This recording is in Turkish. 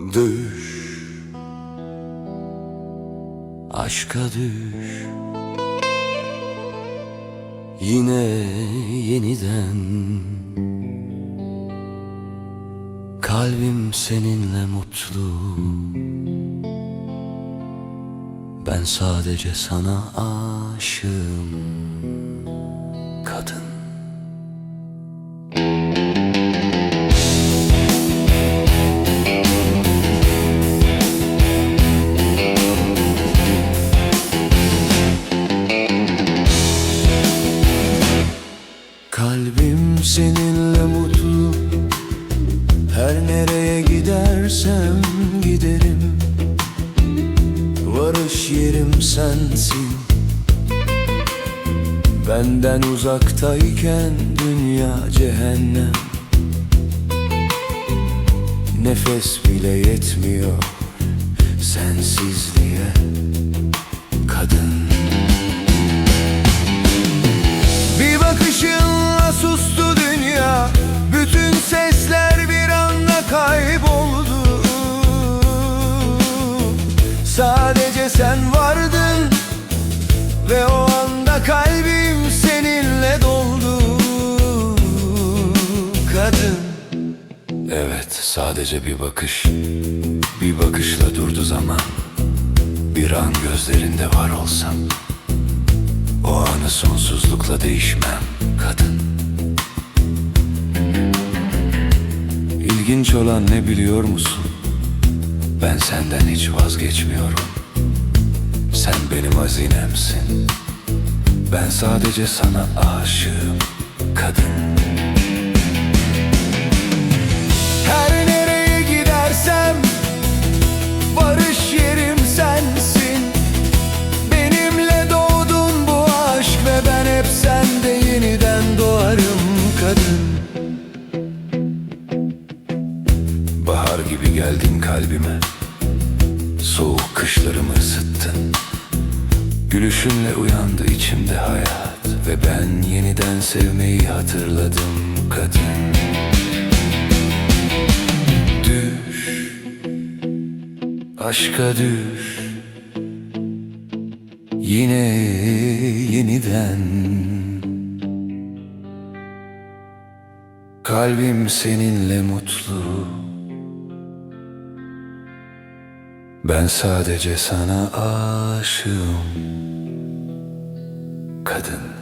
Düş. Aşka düş. Yine yeniden. Kalbim seninle mutlu. Ben sadece sana aşığım Varış yerim sensin. Benden uzaktayken dünya cehennem. Nefes bile yetmiyor sensizliğe. Kadın sen vardın Ve o anda kalbim seninle doldu. Kadın. Evet sadece bir bakış. Bir bakışla durdu zaman. Bir an gözlerinde var olsam o anı sonsuzlukla değişmem kadın. İlginç olan ne biliyor musun? Ben senden hiç vazgeçmiyorum Sen benim hazinemsin. Ben sadece sana aşığım kadın. Her nereye gidersem Varış yerim sensin. Benimle doğdun bu aşk ve ben hep sende yeniden doğarım kadın. Bahar gibi geldin kalbime. Soğuk kışlarımı ısıttın Gülüşünle uyandı içimde hayat Ve ben yeniden sevmeyi hatırladım kadın. Düş Aşka düş. Yine yeniden. Kalbim seninle mutlu Ben sadece sana aşığım Kadın